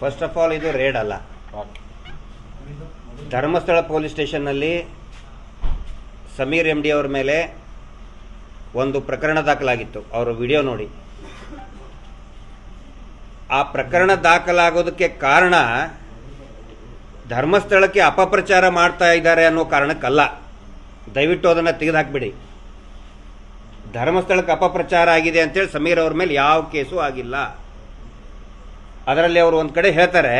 First of all ಇದು raid ಅಲ್ಲ. Dharmasthala police ಸ್ಟೇಷನ್ನಲ್ಲಿ ಸಮೀರ್ ಎಂ ಡಿ ಅವ್ರ ಮೇಲೆ ಒಂದು ಪ್ರಕರಣ ದಾಖಲಾಗಿತ್ತು. ಅವರು ವಿಡಿಯೋ ನೋಡಿ. ಆ ಪ್ರಕರಣ ದಾಖಲಾಗೋದಕ್ಕೆ ಕಾರಣ ಧರ್ಮಸ್ಥಳಕ್ಕೆ ಅಪಪ್ರಚಾರ ಮಾಡ್ತಾ ಇದ್ದಾರೆ ಅನ್ನೋ ಕಾರಣಕ್ಕಲ್ಲ. ದಯವಿಟ್ಟು ಅದನ್ನು ತೆಗೆದುಹಾಕ್ಬಿಡಿ. ಧರ್ಮಸ್ಥಳಕ್ಕೆ ಅಪಪ್ರಚಾರ ಆಗಿದೆ ಅಂತೇಳಿ ಸಮೀರ್ ಅವ್ರ ಮೇಲೆ ಯಾವ ಕೇಸು ಆಗಿಲ್ಲ. ಅದರಲ್ಲಿ ಅವರು ಒಂದು ಕಡೆ ಹೇಳ್ತಾರೆ,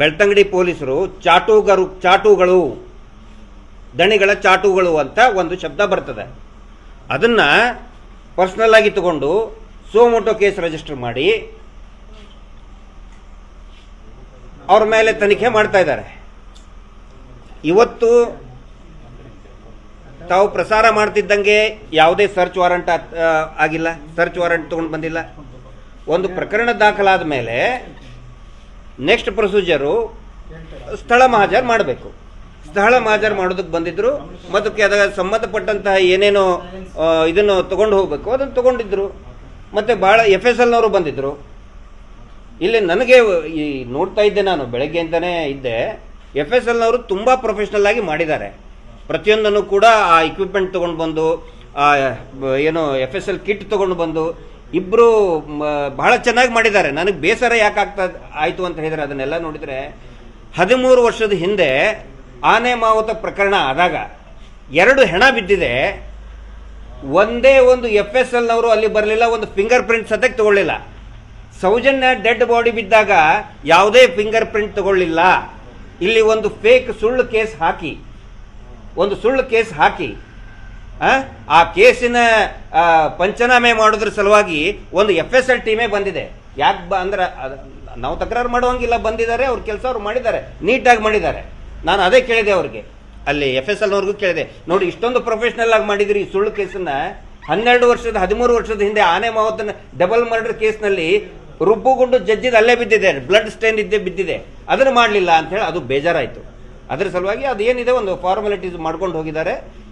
ಬೆಳ್ತಂಗಡಿ ಪೊಲೀಸರು ಚಾಟುಗರು ಚಾಟುಗಳು, ದಣಿಗಳ ಚಾಟುಗಳು ಅಂತ ಒಂದು ಶಬ್ದ ಬರ್ತದೆ. ಅದನ್ನು ಪರ್ಸನಲ್ ಆಗಿ ತಗೊಂಡು ಸೋಮೋಟೋ ಕೇಸ್ ರಿಜಿಸ್ಟರ್ ಮಾಡಿ ಅವ್ರ ಮೇಲೆ ತನಿಖೆ ಮಾಡ್ತಾ ಇದ್ದಾರೆ. ಇವತ್ತು ತಾವು ಪ್ರಸಾರ ಮಾಡ್ತಿದ್ದಂಗೆ ಯಾವುದೇ ಸರ್ಚ್ ವಾರಂಟ್ ಆಗಿಲ್ಲ. ಸರ್ಚ್ ವಾರಂಟ್ ತಗೊಂಡು ಬಂದಿಲ್ಲ. ಒಂದು ಪ್ರಕರಣ ದಾಖಲಾದ ಮೇಲೆ ನೆಕ್ಸ್ಟ್ ಪ್ರೊಸೀಜರು ಸ್ಥಳ ಮಹಾಜರ್ ಮಾಡಬೇಕು. ಸ್ಥಳ ಮಹಾಜರ್ ಮಾಡೋದಕ್ಕೆ ಬಂದಿದ್ರು ಮತ್ತು ಅದರ ಸಂಬಂಧಪಟ್ಟಂತಹ ಏನೇನೋ ಇದನ್ನು ತಗೊಂಡು ಹೋಗಬೇಕು. ಅದನ್ನು ತಗೊಂಡಿದ್ರು. ಮತ್ತೆ ಭಾಳ ಎಫ್ ಎಸ್ ಎಲ್ನವರು ಬಂದಿದ್ರು. ಇಲ್ಲಿ ನನಗೆ ಈ ನೋಡ್ತಾ ಇದ್ದೆ ನಾನು, ಬೆಳಗ್ಗೆ ಅಂತಲೇ ಇದ್ದೆ. ಎಫ್ ಎಸ್ ಎಲ್ನವರು ತುಂಬ ಪ್ರೊಫೆಷ್ನಲ್ ಆಗಿ ಮಾಡಿದ್ದಾರೆ. ಪ್ರತಿಯೊಂದನ್ನು ಕೂಡ ಆ ಇಕ್ವಿಪ್ಮೆಂಟ್ ತಗೊಂಡು ಬಂದು, ಆ ಏನು ಎಫ್ ಎಸ್ ಎಲ್ ಕಿಟ್ ತೊಗೊಂಡು ಬಂದು ಇಬ್ಬರು ಬಹಳ ಚೆನ್ನಾಗಿ ಮಾಡಿದ್ದಾರೆ. ನನಗೆ ಬೇಸರ ಯಾಕೆ ಆಗ್ತಾ ಆಯಿತು ಅಂತ ಹೇಳಿದ್ರೆ ಅದನ್ನೆಲ್ಲ ನೋಡಿದರೆ, ಹದಿಮೂರು ವರ್ಷದ ಹಿಂದೆ ಆನೆ ಮಾವುತ ಪ್ರಕರಣ ಆದಾಗ ಎರಡು ಹೆಣ ಬಿದ್ದಿದೆ. ಒಂದೇ ಒಂದು ಎಫ್ ಎಸ್ ಎಲ್ನವರು ಅಲ್ಲಿ ಬರಲಿಲ್ಲ, ಒಂದು ಫಿಂಗರ್ ಪ್ರಿಂಟ್ ಸದ್ಯಕ್ಕೆ ತಗೊಳ್ಳಿಲ್ಲ. ಸೌಜನ್ಯ ಡೆಡ್ ಬಾಡಿ ಬಿದ್ದಾಗ ಯಾವುದೇ ಫಿಂಗರ್ ಪ್ರಿಂಟ್ ತಗೊಳ್ಳಿಲ್ಲ. ಇಲ್ಲಿ ಒಂದು ಫೇಕ್ ಸುಳ್ಳು ಕೇಸ್ ಹಾಕಿ, ಒಂದು ಸುಳ್ಳು ಕೇಸ್ ಹಾಕಿ ಆ, ಕೇಸಿನ ಪಂಚನಾಮೆ ಮಾಡೋದ್ರ ಸಲುವಾಗಿ ಒಂದು ಎಫ್ ಎಸ್ ಎಲ್ ಟೀಮೇ ಬಂದಿದೆ. ಯಾಕೆ ಬ ಅಂದ್ರೆ ಅದ್- ನಾವು ತಕರಾರು ಮಾಡುವಂಗಿಲ್ಲ ಬಂದಿದ್ದಾರೆ ಅವ್ರ ಕೆಲಸ ಅವ್ರು ಮಾಡಿದ್ದಾರೆ ನೀಟಾಗಿ ಮಾಡಿದ್ದಾರೆ. ನಾನು ಅದೇ ಕೇಳಿದೆ ಅವ್ರಿಗೆ. ಅಲ್ಲಿ ಎಫ್ ಎಸ್ ಎಲ್ನವ್ರಿಗೂ ಕೇಳಿದೆ. ನೋಡಿ ಇಷ್ಟೊಂದು ಪ್ರೊಫೆಷ್ನಲ್ ಆಗಿ ಮಾಡಿದ್ರಿ ಈ ಸುಳ್ಳು ಕೇಸನ್ನ. ಹನ್ನೆರಡು ವರ್ಷದ ಹದಿಮೂರು ವರ್ಷದ ಹಿಂದೆ ಆನೆ ಮಾವತನ ಡಬಲ್ ಮರ್ಡರ್ ಕೇಸ್ನಲ್ಲಿ ರುಬ್ಬುಗುಂಡು ಜಜ್ಜಿದ ಅಲ್ಲೇ ಬಿದ್ದಿದೆ. ಬ್ಲಡ್ ಸ್ಟೇನ್ ಇದ್ದೇ ಬಿದ್ದಿದೆ. ಅದನ್ನು ಮಾಡಲಿಲ್ಲ ಅಂತ ಹೇಳಿ ಅದು ಬೇಜಾರಾಯಿತು. ಅದರ ಸಲುವಾಗಿ ಅದು ಏನಿದೆ ಒಂದು ಫಾರ್ಮಾಲಿಟೀಸ್ ಮಾಡ್ಕೊಂಡು ಹೋಗಿದ್ದಾರೆ.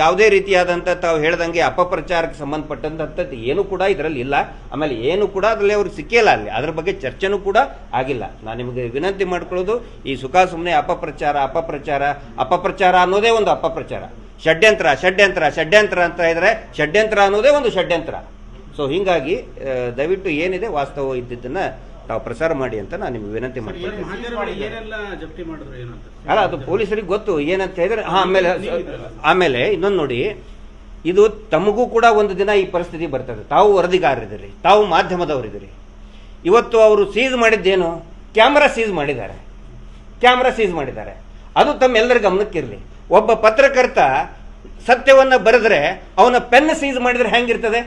ಯಾವುದೇ ರೀತಿಯಾದಂಥ ತಾವು ಹೇಳ್ದಂಗೆ ಅಪಪ್ರಚಾರಕ್ಕೆ ಸಂಬಂಧಪಟ್ಟಂಥದ್ದು ಏನು ಕೂಡ ಇದರಲ್ಲಿ ಇಲ್ಲ. ಆಮೇಲೆ ಏನು ಕೂಡ ಅದರಲ್ಲಿ ಅವ್ರಿಗೆ ಸಿಕ್ಕಿಲ್ಲ ಅಲ್ಲಿ. ಅದ್ರ ಬಗ್ಗೆ ಚರ್ಚೆನೂ ಕೂಡ ಆಗಿಲ್ಲ. ನಾನು ನಿಮಗೆ ವಿನಂತಿ ಮಾಡ್ಕೊಳ್ಳೋದು, ಈ ಸುಖ ಸುಮ್ಮನೆ ಅಪಪ್ರಚಾರ ಅಪಪ್ರಚಾರ ಅಪಪ್ರಚಾರ ಅನ್ನೋದೇ ಒಂದು ಅಪಪ್ರಚಾರ. ಷಡ್ಯಂತ್ರ ಷಡ್ಯಂತ್ರ ಷಡ್ಯಂತ್ರ ಅಂತ ಇದ್ರೆ ಷಡ್ಯಂತ್ರ ಅನ್ನೋದೇ ಒಂದು ಷಡ್ಯಂತ್ರ. ಸೊ ಹೀಗಾಗಿ ದಯವಿಟ್ಟು ಏನಿದೆ ವಾಸ್ತವ ಇದ್ದಿದ್ದನ್ನ ತಾವು ಪ್ರಸಾರ ಮಾಡಿ ಅಂತ ನಾನು ನಿಮ್ಗೆ ವಿನಂತಿ ಮಾಡ್ತೀನಿ. ಅಲ್ಲ ಅದು ಪೊಲೀಸರಿಗೆ ಗೊತ್ತು. ಏನಂತ ಹೇಳಿದ್ರೆ ಹಾ, ಆಮೇಲೆ ಆಮೇಲೆ ಇನ್ನೊಂದು ನೋಡಿ ಇದು ತಮಗೂ ಕೂಡ ಒಂದು ದಿನ ಈ ಪರಿಸ್ಥಿತಿ ಬರ್ತದೆ. ತಾವು ವರದಿಗಾರರಿದ್ದೀರಿ ತಾವು ಮಾಧ್ಯಮದವರಿದ್ದೀರಿ. ಇವತ್ತು ಅವರು ಸೀಸ್ ಮಾಡಿದ್ದೇನು? ಕ್ಯಾಮ್ರಾ ಸೀಸ್ ಮಾಡಿದ್ದಾರೆ. ಕ್ಯಾಮ್ರಾ ಸೀಸ್ ಮಾಡಿದ್ದಾರೆ. ಅದು ತಮ್ಮೆಲ್ಲರ ಗಮನಕ್ಕಿರಲಿ. ಒಬ್ಬ ಪತ್ರಕರ್ತ ಸತ್ಯವನ್ನ ಬರೆದ್ರೆ ಅವನ ಪೆನ್ ಸೀಸ್ ಮಾಡಿದರೆ ಹೆಂಗಿರ್ತದೆ?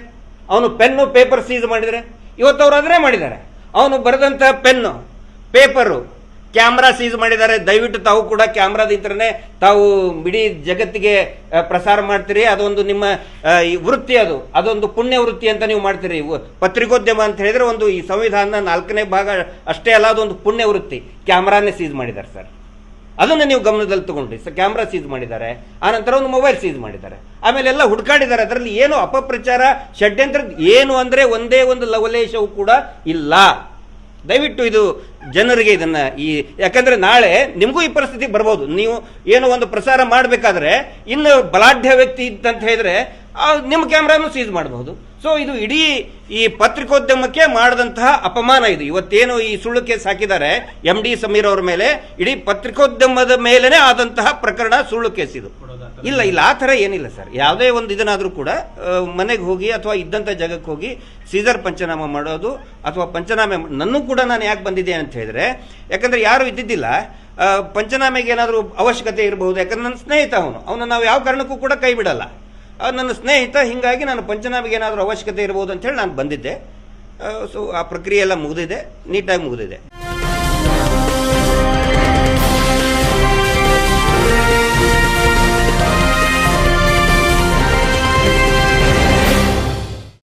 ಅವನು ಪೆನ್ನು ಪೇಪರ್ ಸೀಸ್ ಮಾಡಿದರೆ? ಇವತ್ತು ಅವರು ಅದನ್ನೇ ಮಾಡಿದ್ದಾರೆ. ಅವನು ಬರೆದಂತಹ ಪೆನ್ನು, ಪೇಪರು. ಕ್ಯಾಮ್ರಾ ಸೀಸ್ ಮಾಡಿದ್ದಾರೆ. ದಯವಿಟ್ಟು ತಾವು ಕೂಡ ಕ್ಯಾಮ್ರಾದಿಂದನೇ ತಾವು ಇಡೀ ಜಗತ್ತಿಗೆ ಪ್ರಸಾರ ಮಾಡ್ತೀರಿ. ಅದೊಂದು ನಿಮ್ಮ ಈ ವೃತ್ತಿ ಅದು. ಅದೊಂದು ಪುಣ್ಯ ವೃತ್ತಿ ಅಂತ ನೀವು ಮಾಡ್ತೀರಿ. ಪತ್ರಿಕೋದ್ಯಮ ಅಂತ ಹೇಳಿದ್ರೆ ಒಂದು ಈ ಸಂವಿಧಾನದ ನಾಲ್ಕನೇ ಭಾಗ ಅಷ್ಟೇ ಅಲ್ಲ, ಅದೊಂದು ಪುಣ್ಯ ವೃತ್ತಿ. ಕ್ಯಾಮ್ರಾನೇ ಸೀಸ್ ಮಾಡಿದ್ದಾರೆ ಸರ್. ಅದನ್ನು ನೀವು ಗಮನದಲ್ಲಿ ತಗೊಂಡ್ರಿ. ಸ ಕ್ಯಾಮ್ರಾ ಸೀಸ್ ಮಾಡಿದ್ದಾರೆ ಆನಂತರ ಒಂದು ಮೊಬೈಲ್ ಸೀಸ್ ಮಾಡಿದ್ದಾರೆ. ಆಮೇಲೆ ಎಲ್ಲ ಹುಡುಕಾಡಿದ್ದಾರೆ, ಅದರಲ್ಲಿ ಏನು ಅಪಪ್ರಚಾರ, ಷಡ್ಯಂತ್ರ ಏನು ಅಂದ್ರೆ ಒಂದೇ ಒಂದು ಲವಲೇಶವು ಕೂಡ ಇಲ್ಲ. ದಯವಿಟ್ಟು ಇದು ಜನರಿಗೆ ಇದನ್ನ ಈ, ಯಾಕಂದ್ರೆ ನಾಳೆ ನಿಮಗೂ ಈ ಪರಿಸ್ಥಿತಿ ಬರ್ಬೋದು. ನೀವು ಏನೋ ಒಂದು ಪ್ರಸಾರ ಮಾಡಬೇಕಾದ್ರೆ ಇನ್ನು ಬಲಾಢ್ಯ ವ್ಯಕ್ತಿ ಇದ್ದಂತ ಹೇಳಿದ್ರೆ ನಿಮ್ಮ ಕ್ಯಾಮ್ರಾನು ಸೀಸ್ ಮಾಡಬಹುದು. ಸೊ ಇದು ಇಡೀ ಈ ಪತ್ರಿಕೋದ್ಯಮಕ್ಕೆ ಮಾಡಿದಂತಹ ಅಪಮಾನ ಇದು. ಇವತ್ತೇನು ಈ ಸುಳ್ಳು ಕೇಸ್ ಹಾಕಿದ್ದಾರೆ ಎಂ ಡಿ ಸಮೀರ್ ಅವರ ಮೇಲೆ, ಇಡೀ ಪತ್ರಿಕೋದ್ಯಮದ ಮೇಲೇನೆ ಆದಂತಹ ಪ್ರಕರಣ ಸುಳ್ಳು ಕೇಸ್ ಇದು. ಇಲ್ಲ ಇಲ್ಲ, ಆ ಥರ ಏನಿಲ್ಲ ಸರ್. ಯಾವುದೇ ಒಂದು ಇದನ್ನಾದರೂ ಕೂಡ ಮನೆಗೆ ಹೋಗಿ ಅಥವಾ ಇದ್ದಂಥ ಜಾಗಕ್ಕೆ ಹೋಗಿ ಸೀಸರ್ ಪಂಚನಾಮ ಮಾಡೋದು ಅಥವಾ ಪಂಚನಾಮೆ, ನನ್ನೂ ಕೂಡ ನಾನು ಯಾಕೆ ಬಂದಿದ್ದೆ ಅಂತ ಹೇಳಿದ್ರೆ, ಯಾಕಂದ್ರೆ ಯಾರು ಇದ್ದಿದ್ದಿಲ್ಲ ಪಂಚನಾಮೆಗೆ ಏನಾದರೂ ಅವಶ್ಯಕತೆ ಇರಬಹುದು, ಯಾಕಂದ್ರೆ ನನ್ನ ಸ್ನೇಹಿತ ಅವನು. ಅವನು ನಾವು ಯಾವ ಕಾರಣಕ್ಕೂ ಕೂಡ ಕೈ ಬಿಡಲ್ಲ. ನನ್ನ ಸ್ನೇಹಿತ, ಹಿಂಗಾಗಿ ನಾನು ಪಂಚನಾಮೆಗೆ ಏನಾದರೂ ಅವಶ್ಯಕತೆ ಇರಬಹುದು ಅಂತ ಹೇಳಿ ನಾನು ಬಂದಿದ್ದೆ. ಸೊ ಆ ಪ್ರಕ್ರಿಯೆ ಎಲ್ಲ ಮುಗಿದಿದೆ, ನೀಟಾಗಿ ಮುಗಿದಿದೆ.